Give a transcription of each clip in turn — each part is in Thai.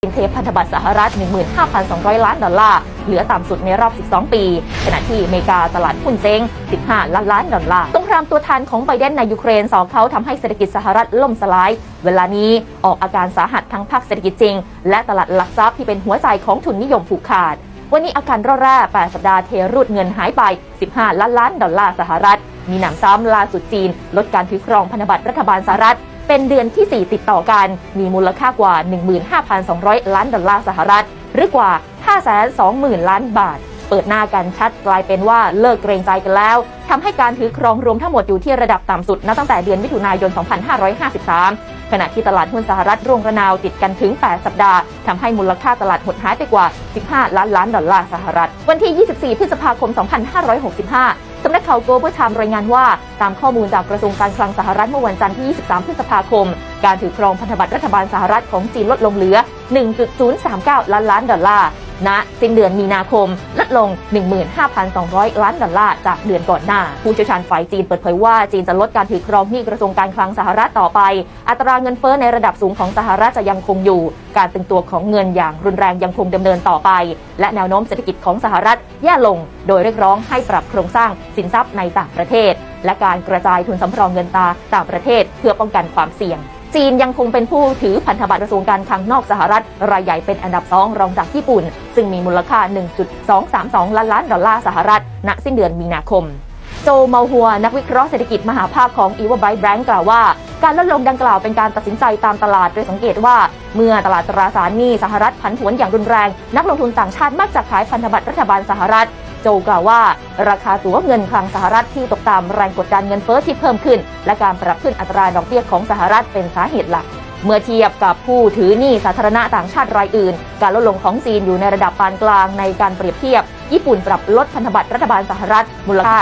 จีนเทพันธบัตรสหรัฐ 15,200 ล้านดอลลาร์ เหลือต่ำสุดในรอบ 12 ปี ขณะที่อเมริกาตลาดหุ้นเจ๊ง 15 ล้านล้านดอลลาร์ สงครามตัวแทนของไบเดนในยูเครนสองเขาทำให้เศรษฐกิจสหรัฐล่มสลาย เวลานี้ออกอาการสาหัสทั้งภาคเศรษฐกิจจริง และตลาดหลักทรัพย์ที่เป็นหัวใจของทุนนิยมผูกขาด วันนี้อาการร่อแร่8สัปดาห์เทรูดเงินหายไป 15 ล้านล้านดอลลาร์สหรัฐ มีหนำซ้ำล่าสุดจีน ลดการถือครองพันธบัตรรัฐบาลสหรัฐ เป็นเดือนที่ 4 ติดต่อกัน มีมูลค่ากว่า 15,200 ล้านดอลลาร์สหรัฐ หรือกว่า 520,000 ล้านบาท เปิดหน้ากันชัดกลายเป็นว่าเลิกเกรงใจกันแล้วทำให้การถือครองรวมทั้งหมดอยู่ที่ระดับต่ำสุดนับตั้งแต่เดือนมิถุนายน 2553 ขณะที่ตลาดหุ้นสหรัฐร่วงระนาวติดกันถึง 8 สัปดาห์ทำให้มูลค่าตลาดหดหายไปกว่า 15 ล้านล้านดอลลาร์สหรัฐ วันที่ 24 พฤษภาคม 2565สำนักข่าว Global Time รายงานว่า ตามข้อมูลจากกระทรวงการคลังสหรัฐเมื่อวันจันทร์ที่ 23 พฤษภาคม การถือครองพันธบัตรรัฐบาลสหรัฐของจีนลดลงเหลือ 1.039 ล้านล้านดอลลาร์ ณสิ้นเดือนมีนาคม ลดลง 15,200 ล้านดอลลาร์จากเดือนก่อนหน้า ผู้เชี่ยวชาญฝ่ายจีนเปิดเผยว่าจีนจะลดการถือครองหนี้กระทรวงการคลังสหรัฐต่อไป อัตราเงินเฟ้อในระดับสูงของสหรัฐจะยังคงอยู่ การตึงตัวของเงินอย่างรุนแรงยังคงดำเนินต่อไป และแนวโน้มเศรษฐกิจของสหรัฐแย่ลง โดยเรียกร้องให้ปรับโครงสร้างสินทรัพย์ในต่างประเทศ และการกระจายทุนสำรองเงินตราต่างประเทศ เพื่อป้องกันความเสี่ยง จีนยังคงเป็นผู้ถือพันธบัตรกระทรวงการคลังนอกสหรัฐ รายใหญ่เป็นอันดับ 2 รองจากญี่ปุ่น ซึ่งมีมูลค่า 1.232 ล้านล้านดอลลาร์สหรัฐ ณ สิ้นเดือนมีนาคม โจเมาฮัว นักวิเคราะห์เศรษฐกิจมหาภาคของ e v a b r i g h t Bank กล่าวว่า การลดลงดังกล่าวเป็นการตัดสินใจตามตลาด โดยสังเกตว่า เมื่อตลาดตราสารหนี้สหรัฐผันผวนอย่างรุนแรง นักลงทุนต่างชาติมักจะขายพันธบัตรรัฐบาลสหรัฐ โจกล่าวว่า ราคาตั๋วเงินคลังสหรัฐที่ตกต่ำแรงกดดันเงินเฟ้อที่เพิ่มขึ้น และการปรับขึ้นอัตราดอกเบี้ยของสหรัฐเป็นสาเหตุหลัก เมื่อเทียบกับผู้ถือหนี้สาธารณะต่างชาติรายอื่น การลดลงของจีนอยู่ในระดับปานกลางในการเปรียบเทียบ ญี่ปุ่นปรับลดพันธบัตรรัฐบาลสหรัฐ มูลค่า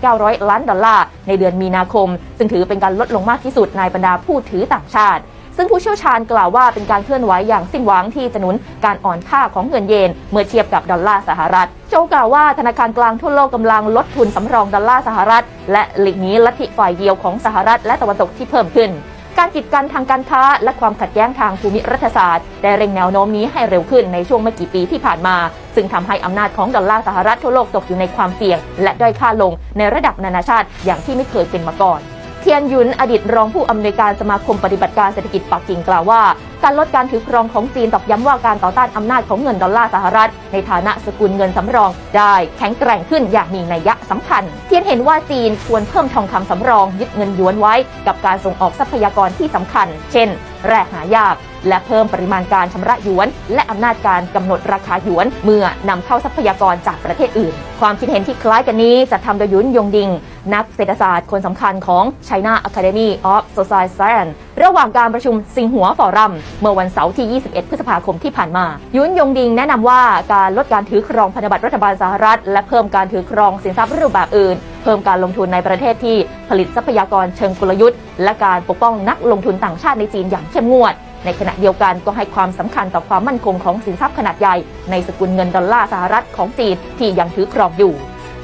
73,900 ล้านดอลลาร์ในเดือนมีนาคม ซึ่งถือเป็นการลดลงมากที่สุดในบรรดาผู้ถือต่างชาติ ซึ่งผู้เชี่ยวชาญกล่าวว่าเป็นการเคลื่อนไหวอย่างสิ้นหวังที่จะหนุนการอ่อนค่าของเงินเยน เมื่อเทียบกับดอลลาร์สหรัฐโจกล่าวว่าธนาคารกลางทั่วโลกกำลังลดทุนสำรองดอลลาร์สหรัฐ และหลีกหนีลัทธิฝ่ายเดียวของสหรัฐและตะวันตกที่เพิ่มขึ้นการกีดกันทางการค้าและความขัดแย้งทางภูมิรัฐศาสตร์ได้เร่งแนวโน้มนี้ให้เร็วขึ้นในช่วงไม่กี่ปีที่ผ่านมา ซึ่งทำให้อำนาจของดอลลาร์สหรัฐทั่วโลกตกอยู่ในความเสี่ยง และด้อยค่าลงในระดับนานาชาติอย่างที่ไม่เคยเป็นมาก่อน เทียนยุนอดีตรองผู้อำนวยการสมาคมปฏิบัติการเศรษฐกิจปักกิ่งกล่าวว่า การลดการถือครองของจีนตอกย้ำว่าการต่อต้านอำนาจของเงินดอลลาร์สหรัฐ ในฐานะสกุลเงินสำรองได้แข็งแกร่งขึ้นอย่างมีนัยยะสำคัญ เทียนเห็นว่าจีนควรเพิ่มทองคำสำรองยึดเงินหยวนไว้ กับการส่งออกทรัพยากรที่สำคัญ เช่น แร่หายาก และเพิ่มปริมาณการชำระหยวน และอำนาจการกำหนดราคาหยวน เมื่อนำเข้าทรัพยากรจากประเทศอื่น ความคิดเห็นที่คล้ายกันนี้จะทำโดยยุนยงดิง นักเศรษฐศาสตร์คนสำคัญของ China Academy of Social Science ระหว่างการประชุมซิงหัวฟอรัม เมื่อวันเสาร์ที่ 21 พฤษภาคมที่ผ่านมา ยุนยงดิงแนะนำว่าการลดการถือครองพันธบัตรรัฐบาลสหรัฐ และเพิ่มการถือครองสินทรัพย์รูปแบบอื่น เพิ่มการลงทุนในประเทศที่ผลิตทรัพยากรเชิงกลยุทธ์ และการปกป้องนักลงทุนต่างชาติในจีนอย่างเข้มงวด ในขณะเดียวกันก็ให้ความสำคัญต่อความมั่นคงของสินทรัพย์ขนาดใหญ่ ในสกุลเงินดอลลาร์สหรัฐของจีนที่ยังถือครองอยู่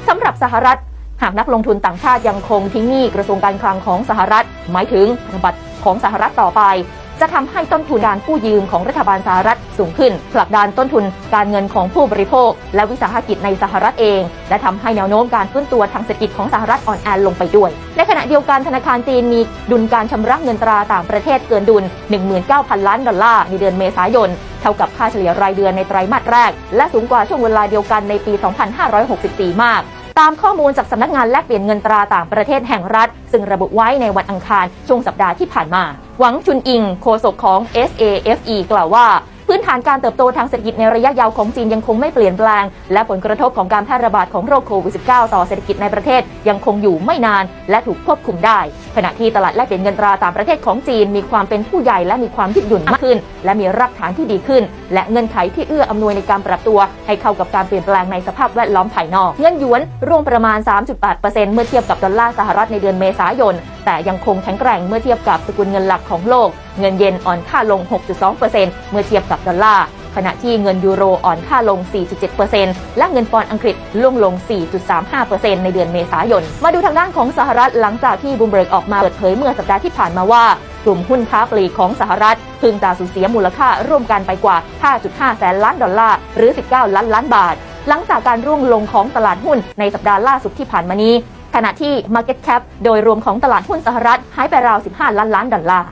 สำหรับสหรัฐ หากนักลงทุนต่างชาติยังคงทิ้งหนี้กระทรวงการคลังของสหรัฐ หมายถึงพันธบัตรของสหรัฐต่อไป จะทำให้ต้นทุนการกู้ยืมของรัฐบาลสหรัฐสูงขึ้นผลักดันต้นทุนการเงินของผู้บริโภค และวิสาหกิจในสหรัฐเอง และทำให้แนวโน้มการฟื้นตัวทางเศรษฐกิจของสหรัฐอ่อนแอลงไปด้วย ในขณะเดียวกันธนาคารจีนมีดุลการชำระเงินตราต่างประเทศเกินดุล 19,000 ล้านดอลลาร์ในเดือนเมษายนเท่ากับค่าเฉลี่ยรายเดือนในไตรมาสแรก และสูงกว่าช่วงเวลาเดียวกันในปี 2564 มากตามข้อมูลจากสำนักงานแลกเปลี่ยนเงินตราต่างประเทศแห่งรัฐ ซึ่งระบุไว้ในวันอังคารช่วงสัปดาห์ที่ผ่านมา หวังชุนอิงโฆษกของ SAFE กล่าวว่า พื้นฐานการเติบโตทางเศรษฐกิจในระยะยาวของจีนยังคงไม่เปลี่ยนแปลง และผลกระทบของการแพร่ระบาดของโรคโควิด -19 ต่อเศรษฐกิจในประเทศยังคงอยู่ไม่นานและถูกควบคุมได้ ขณะที่ตลาดแลกเปลี่ยนเงินตราต่างประเทศของจีนมีความเป็นผู้ใหญ่และมีความยืดหยุ่นมากขึ้น และมีรากฐานที่ดีขึ้น และเงื่อนไขที่เอื้ออำนวยในการปรับตัว ให้เข้ากับการเปลี่ยนแปลงในสภาพแวดล้อมภายนอก เงินหยวนร่วงประมาณ 3.8%เมื่อเทียบกับดอลลาร์สหรัฐในเดือนเมษายน แต่ยังคงแข็งแกร่งเมื่อเทียบกับสกุลเงินหลักของโลก เงินเยนอ่อนค่าลง 6.2%เมื่อเทียบกับดอลลาร์ขณะที่เงินยูโรอ่อนค่าลง 4.7%และเงินปอนด์อังกฤษล่วงลง 4.35%ในเดือนเมษายน มาดูทางด้านของสหรัฐหลังจากที่บูมเบิร์กออกมาเปิดเผยเมื่อสัปดาห์ที่ผ่านมาว่า กลุ่มหุ้นค้าปลีกของสหรัฐพึงตาสูญเสียมูลค่าร่วมกันไปกว่า 5.5 แสนล้านดอลลาร์ หรือ 19 ล้านล้านบาท หลังจากการร่วงลงของตลาดหุ้นในสัปดาห์ล่าสุดที่ผ่านมานี้ ขณะที่ Market Cap โดยรวมของตลาดหุ้นสหรัฐหายไปราว 15 ล้านล้านดอลลาร์